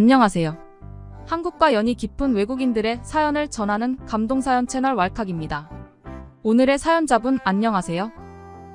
안녕하세요. 한국과 연이 깊은 외국인들의 사연을 전하는 감동사연 채널 왈칵입니다. 오늘의 사연자분 안녕하세요.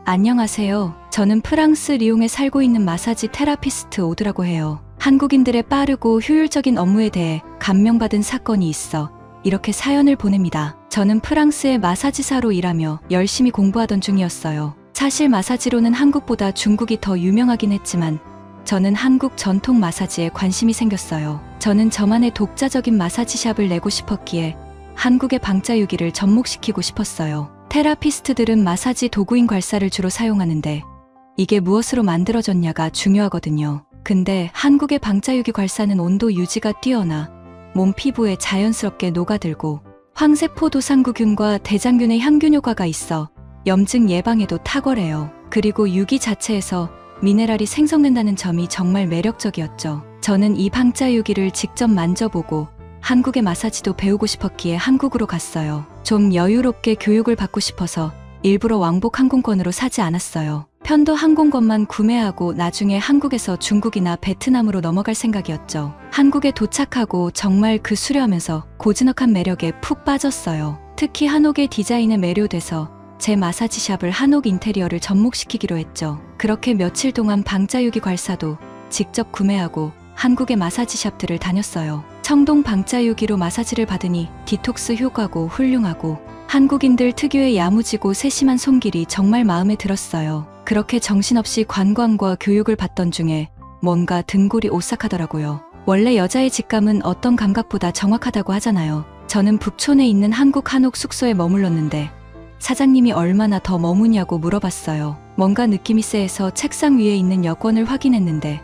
안녕하세요. 저는 프랑스 리옹에 살고 있는 마사지 테라피스트 오드라고 해요. 한국인들의 빠르고 효율적인 업무에 대해 감명받은 사건이 있어 이렇게 사연을 보냅니다. 저는 프랑스의 마사지사로 일하며 열심히 공부하던 중이었어요. 사실 마사지로는 한국보다 중국이 더 유명하긴 했지만 저는 한국 전통 마사지에 관심이 생겼어요. 저는 저만의 독자적인 마사지샵을 내고 싶었기에 한국의 방자유기를 접목시키고 싶었어요. 테라피스트들은 마사지 도구인 괄사를 주로 사용하는데 이게 무엇으로 만들어졌냐가 중요하거든요. 근데 한국의 방자유기 괄사는 온도 유지가 뛰어나 몸 피부에 자연스럽게 녹아들고 황세포 도상구균과 대장균의 향균 효과가 있어 염증 예방에도 탁월해요. 그리고 유기 자체에서 미네랄이 생성된다는 점이 정말 매력적이었죠. 저는 이 방자유기를 직접 만져보고 한국의 마사지도 배우고 싶었기에 한국으로 갔어요. 좀 여유롭게 교육을 받고 싶어서 일부러 왕복 항공권으로 사지 않았어요. 편도 항공권만 구매하고 나중에 한국에서 중국이나 베트남으로 넘어갈 생각이었죠. 한국에 도착하고 정말 그 수려하면서 고즈넉한 매력에 푹 빠졌어요. 특히 한옥의 디자인에 매료돼서 제 마사지 샵을 한옥 인테리어를 접목시키기로 했죠. 그렇게 며칠 동안 방자유기 괄사도 직접 구매하고 한국의 마사지 샵들을 다녔어요. 청동 방자유기로 마사지를 받으니 디톡스 효과고 훌륭하고 한국인들 특유의 야무지고 세심한 손길이 정말 마음에 들었어요. 그렇게 정신없이 관광과 교육을 받던 중에 뭔가 등골이 오싹하더라고요. 원래 여자의 직감은 어떤 감각보다 정확하다고 하잖아요. 저는 북촌에 있는 한국 한옥 숙소에 머물렀는데 사장님이 얼마나 더 머무냐고 물어봤어요. 뭔가 느낌이 쎄해서 책상 위에 있는 여권을 확인했는데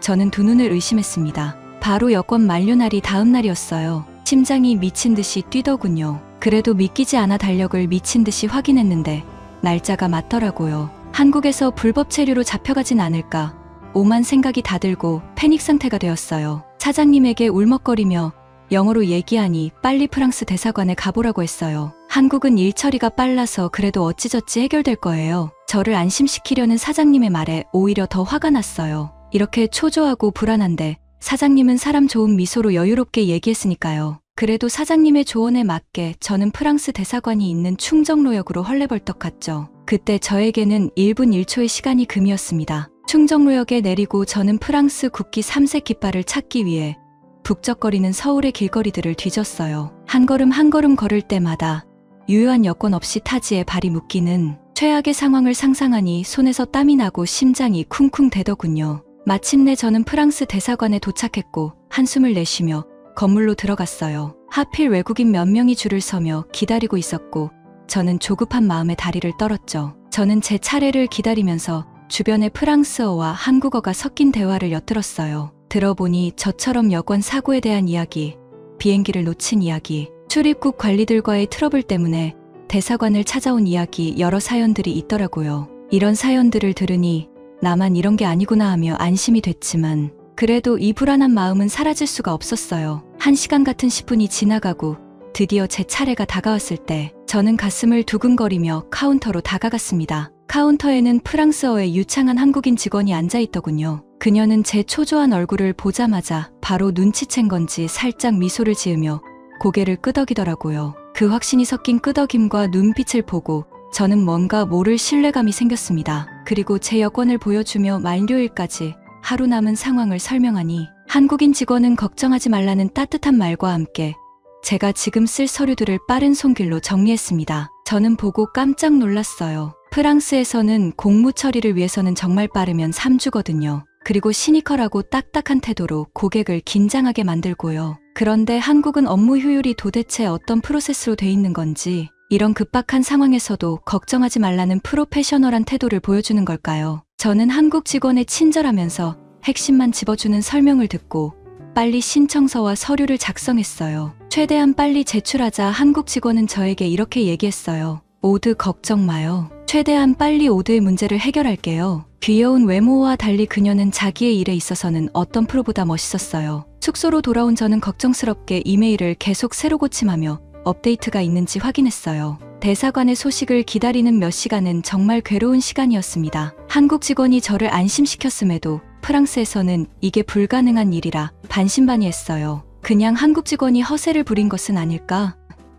저는 두 눈을 의심했습니다. 바로 여권 만료 날이 다음 날이었어요. 심장이 미친 듯이 뛰더군요. 그래도 믿기지 않아 달력을 미친 듯이 확인했는데 날짜가 맞더라고요. 한국에서 불법 체류로 잡혀가진 않을까. 오만 생각이 다 들고 패닉 상태가 되었어요. 사장님에게 울먹거리며 영어로 얘기하니 빨리 프랑스 대사관에 가보라고 했어요. 한국은 일 처리가 빨라서 그래도 어찌저찌 해결될 거예요. 저를 안심시키려는 사장님의 말에 오히려 더 화가 났어요. 이렇게 초조하고 불안한데 사장님은 사람 좋은 미소로 여유롭게 얘기했으니까요. 그래도 사장님의 조언에 맞게 저는 프랑스 대사관이 있는 충정로역으로 헐레벌떡 갔죠. 그때 저에게는 1분 1초의 시간이 금이었습니다. 충정로역에 내리고 저는 프랑스 국기 3색 깃발을 찾기 위해 북적거리는 서울의 길거리들을 뒤졌어요. 한 걸음 한 걸음 걸을 때마다 유효한 여권 없이 타지에 발이 묶이는 최악의 상황을 상상하니 손에서 땀이 나고 심장이 쿵쿵 대더군요. 마침내 저는 프랑스 대사관에 도착했고 한숨을 내쉬며 건물로 들어갔어요. 하필 외국인 몇 명이 줄을 서며 기다리고 있었고 저는 조급한 마음에 다리를 떨었죠. 저는 제 차례를 기다리면서 주변의 프랑스어와 한국어가 섞인 대화를 엿들었어요. 들어보니 저처럼 여권 사고에 대한 이야기, 비행기를 놓친 이야기, 출입국 관리들과의 트러블 때문에 대사관을 찾아온 이야기 여러 사연들이 있더라고요. 이런 사연들을 들으니 나만 이런 게 아니구나 하며 안심이 됐지만 그래도 이 불안한 마음은 사라질 수가 없었어요. 한 시간 같은 10분이 지나가고 드디어 제 차례가 다가왔을 때 저는 가슴을 두근거리며 카운터로 다가갔습니다. 카운터에는 프랑스어의 유창한 한국인 직원이 앉아 있더군요. 그녀는 제 초조한 얼굴을 보자마자 바로 눈치챈 건지 살짝 미소를 지으며 고개를 끄덕이더라고요. 그 확신이 섞인 끄덕임과 눈빛을 보고 저는 뭔가 모를 신뢰감이 생겼습니다. 그리고 제 여권을 보여주며 만료일까지 하루 남은 상황을 설명하니 한국인 직원은 걱정하지 말라는 따뜻한 말과 함께 제가 지금 쓸 서류들을 빠른 손길로 정리했습니다. 저는 보고 깜짝 놀랐어요. 프랑스에서는 공무 처리를 위해서는 정말 빠르면 3주거든요. 그리고 시니컬하고 딱딱한 태도로 고객을 긴장하게 만들고요. 그런데 한국은 업무 효율이 도대체 어떤 프로세스로 돼 있는 건지 이런 급박한 상황에서도 걱정하지 말라는 프로페셔널한 태도를 보여주는 걸까요? 저는 한국 직원의 친절하면서 핵심만 집어주는 설명을 듣고 빨리 신청서와 서류를 작성했어요. 최대한 빨리 제출하자 한국 직원은 저에게 이렇게 얘기했어요. 오드 걱정 마요. 최대한 빨리 오드의 문제를 해결할게요. 귀여운 외모와 달리 그녀는 자기의 일에 있어서는 어떤 프로보다 멋있었어요. 숙소로 돌아온 저는 걱정스럽게 이메일을 계속 새로 고침하며 업데이트가 있는지 확인했어요. 대사관의 소식을 기다리는 몇 시간은 정말 괴로운 시간이었습니다. 한국 직원이 저를 안심시켰음에도 프랑스에서는 이게 불가능한 일이라 반신반의했어요. 그냥 한국 직원이 허세를 부린 것은 아닐까?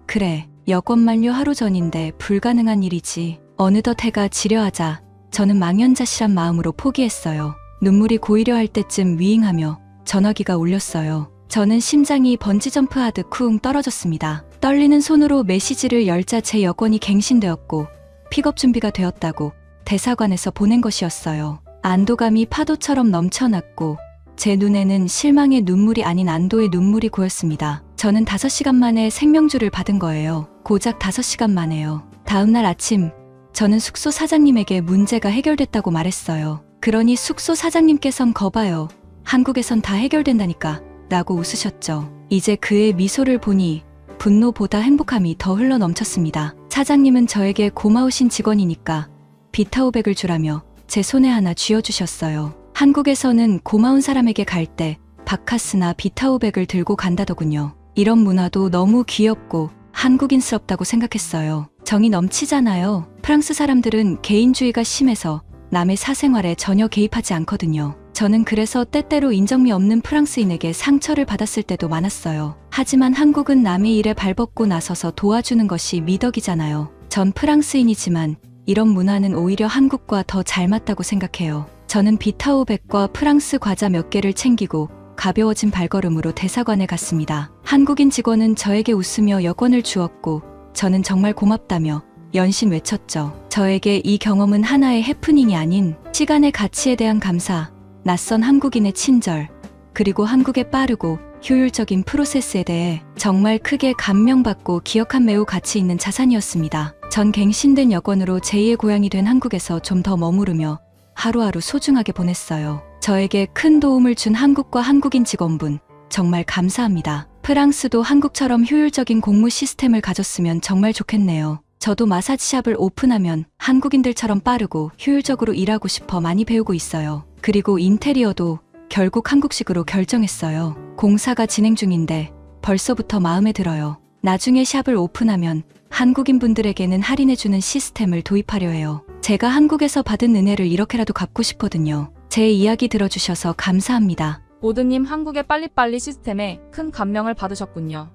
그래, 여권 만료 하루 전인데 불가능한 일이지. 어느덧 해가 지려하자 저는 망연자실한 마음으로 포기했어요. 눈물이 고이려 할 때쯤 위잉하며 전화기가 울렸어요. 저는 심장이 번지점프하듯 쿵 떨어졌습니다. 떨리는 손으로 메시지를 열자 제 여권이 갱신되었고 픽업 준비가 되었다고 대사관에서 보낸 것이었어요. 안도감이 파도처럼 넘쳐났고 제 눈에는 실망의 눈물이 아닌 안도의 눈물이 고였습니다. 저는 5시간 만에 생명줄을 받은 거예요. 고작 5시간 만에요. 다음날 아침 저는 숙소 사장님에게 문제가 해결됐다고 말했어요. 그러니 숙소 사장님께선 거봐요. 한국에선 다 해결된다니까. 라고 웃으셨죠. 이제 그의 미소를 보니 분노보다 행복함이 더 흘러 넘쳤습니다. 사장님은 저에게 고마우신 직원이니까 비타오백을 주라며 제 손에 하나 쥐어주셨어요. 한국에서는 고마운 사람에게 갈 때 바카스나 비타오백을 들고 간다더군요. 이런 문화도 너무 귀엽고 한국인스럽다고 생각했어요. 정이 넘치잖아요. 프랑스 사람들은 개인주의가 심해서 남의 사생활에 전혀 개입하지 않거든요. 저는 그래서 때때로 인정미 없는 프랑스인에게 상처를 받았을 때도 많았어요. 하지만 한국은 남의 일에 발벗고 나서서 도와주는 것이 미덕이잖아요. 전 프랑스인이지만 이런 문화는 오히려 한국과 더 잘 맞다고 생각해요. 저는 비타오백과 프랑스 과자 몇 개를 챙기고 가벼워진 발걸음으로 대사관에 갔습니다. 한국인 직원은 저에게 웃으며 여권을 주었고 저는 정말 고맙다며 연신 외쳤죠. 저에게 이 경험은 하나의 해프닝이 아닌 시간의 가치에 대한 감사, 낯선 한국인의 친절, 그리고 한국의 빠르고 효율적인 프로세스에 대해 정말 크게 감명받고 기억한 매우 가치 있는 자산이었습니다. 전 갱신된 여권으로 제2의 고향이 된 한국에서 좀 더 머무르며 하루하루 소중하게 보냈어요. 저에게 큰 도움을 준 한국과 한국인 직원분, 정말 감사합니다. 프랑스도 한국처럼 효율적인 공무 시스템을 가졌으면 정말 좋겠네요. 저도 마사지샵을 오픈하면 한국인들처럼 빠르고 효율적으로 일하고 싶어 많이 배우고 있어요. 그리고 인테리어도 결국 한국식으로 결정했어요. 공사가 진행 중인데 벌써부터 마음에 들어요. 나중에 샵을 오픈하면 한국인 분들에게는 할인해주는 시스템을 도입하려 해요. 제가 한국에서 받은 은혜를 이렇게라도 갚고 싶거든요. 제 이야기 들어주셔서 감사합니다. 오드님 한국의 빨리빨리 시스템에 큰 감명을 받으셨군요.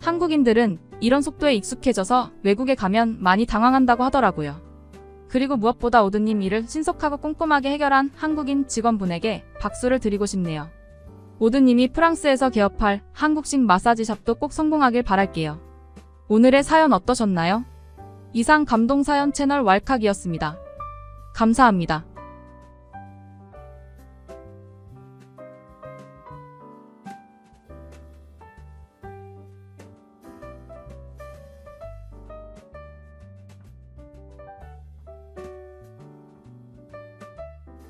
한국인들은 이런 속도에 익숙해져서 외국에 가면 많이 당황한다고 하더라고요. 그리고 무엇보다 오드님 일을 신속하고 꼼꼼하게 해결한 한국인 직원분에게 박수를 드리고 싶네요. 오드님이 프랑스에서 개업할 한국식 마사지샵도 꼭 성공하길 바랄게요. 오늘의 사연 어떠셨나요? 이상 감동사연 채널 왈칵이었습니다. 감사합니다.